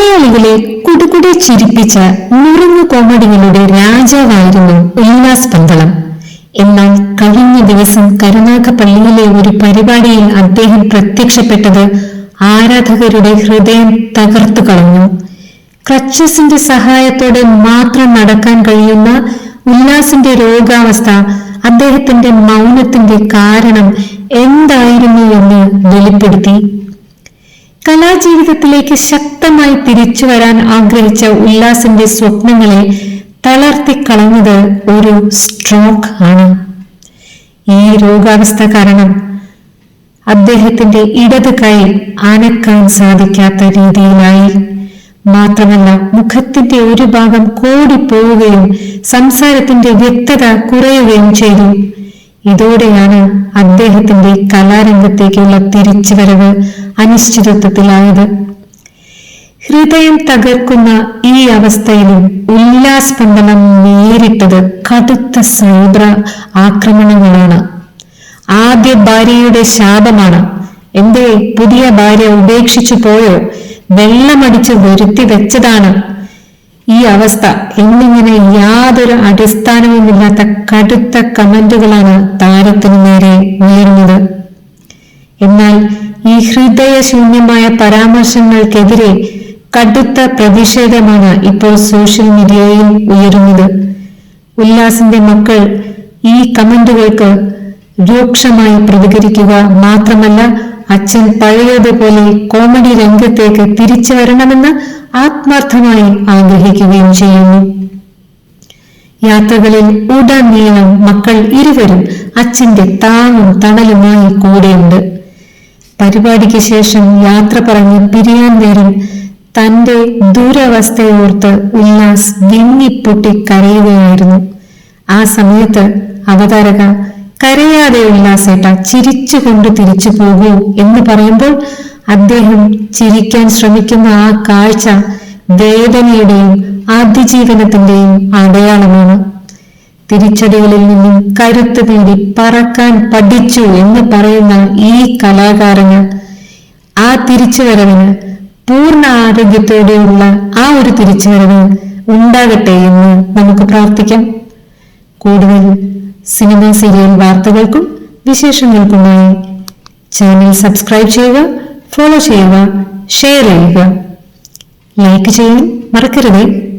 മലയാളികളെ കുടുകുടെ ചിരിപ്പിച്ച നുറുങ്ങു കോമഡികളുടെ രാജാവായിരുന്നു ഉല്ലാസ് പന്തളം. എന്നാൽ കഴിഞ്ഞ ദിവസം കരുനാഗപ്പള്ളിയിലെ ഒരു പരിപാടിയിൽ അദ്ദേഹം പ്രത്യക്ഷപ്പെട്ടത് ആരാധകരുടെ ഹൃദയം തകർത്തു കളഞ്ഞു. ക്രച്ചസിന്റെ സഹായത്തോടെ മാത്രം നടക്കാൻ കഴിയുന്ന ഉല്ലാസിന്റെ രോഗാവസ്ഥ അദ്ദേഹത്തിന്റെ മൗനത്തിന്റെ കാരണം എന്തായിരുന്നു എന്ന് വെളിപ്പെടുത്തി. കലാജീവിതത്തിലേക്ക് ശക്തമായി തിരിച്ചു വരാൻ ആഗ്രഹിച്ച ഉല്ലാസിന്റെ സ്വപ്നങ്ങളെ തളർത്തിക്കളഞ്ഞത് ഒരു സ്ട്രോക്ക് ആണ്. ഈ രോഗാവസ്ഥ കാരണം അദ്ദേഹത്തിന്റെ ഇടത് കൈ അനക്കാൻ സാധിക്കാത്ത രീതിയിലായി. മാത്രമല്ല മുഖത്തിന്റെ ഒരു ഭാഗം കോടിപ്പോവുകയും സംസാരത്തിന്റെ വ്യക്തത കുറയുകയും ചെയ്തു. ഇതോടെയാണ് അദ്ദേഹത്തിന്റെ കലാരംഗത്തേക്കുള്ള തിരിച്ചുവരവ് അനിശ്ചിതത്വത്തിലായത്. ഹൃദയം തകർക്കുന്ന ഈ അവസ്ഥയിലും ഉല്ലാസ്പന്ദനം നേരിട്ടത് കടുത്ത സൈബർ ആക്രമണങ്ങളാണ്. ആദ്യ ഭാര്യയുടെ ശാപമാണ്. എന്തേ പുതിയ ഭാര്യ ഉപേക്ഷിച്ചു പോയോ? വെള്ളമടിച്ച് വരുത്തി വെച്ചതാണ്. ഈ അവസ്ഥ എന്നിങ്ങനെ യാതൊരു അടിസ്ഥാനവുമില്ലാത്ത കടുത്ത കമന്റുകളാണ് താരത്തിന് നേരെ ഉയർന്നത്. എന്നാൽ ഹൃദയശൂന്യമായ പരാമർശങ്ങൾക്കെതിരെ കടുത്ത പ്രതിഷേധമാണ് ഇപ്പോൾ സോഷ്യൽ മീഡിയയിൽ ഉയരുന്നത്. ഉല്ലാസിന്റെ മക്കൾ ഈ കമന്റുകൾക്ക് രൂക്ഷമായി പ്രതികരിക്കുക മാത്രമല്ല അച്ഛൻ പഴയതുപോലെ കോമഡി രംഗത്തേക്ക് തിരിച്ചു വരണമെന്ന് ആത്മാർത്ഥമായി ആഗ്രഹിക്കുകയും ചെയ്യുന്നു. യാത്രകളിൽ ഉടനീളം മക്കൾ ഇരുവരും അച്ഛന്റെ താങ്ങും തണലുമായി കൂടെയുണ്ട്. പരിപാടിക്ക് ശേഷം യാത്ര പറഞ്ഞ് പിരിയാൻ നേരം തന്റെ ദൂരവസ്ഥയോർത്ത് ഉല്ലാസ് വിങ്ങിപ്പൊട്ടി കരയുകയായിരുന്നു. ആ സമയത്ത് അവതാരക കരയാതെ ഉല്ലാസേട്ട ചിരിച്ചുകൊണ്ട് തിരിച്ചു പോകൂ എന്ന് പറയുമ്പോൾ അദ്ദേഹം ചിരിക്കാൻ ശ്രമിക്കുന്ന ആ കാഴ്ച വേദനയുടെയും അതിജീവനത്തിന്റെയും അടയാളമാണ്. തിരിച്ചടികളിൽ നിന്നും കരുത്ത് നേടി പറക്കാൻ പഠിച്ചു എന്ന് പറയുന്ന ഈ കലാകാരന് ആ തിരിച്ചുവരവിന് പൂർണ ആരോഗ്യത്തോടെയുള്ള ആ ഒരു തിരിച്ചുവരവ് ഉണ്ടാകട്ടെ എന്ന് നമുക്ക് പ്രാർത്ഥിക്കാം. കൂടുതൽ സിനിമ സീരിയൽ വാർത്തകൾക്കും വിശേഷങ്ങൾക്കുമായി ചാനൽ സബ്സ്ക്രൈബ് ചെയ്യുക ഫോളോ ചെയ്യുക ഷെയർ ചെയ്യുക. ലൈക്ക് ചെയ്യാൻ മറക്കരുതേ.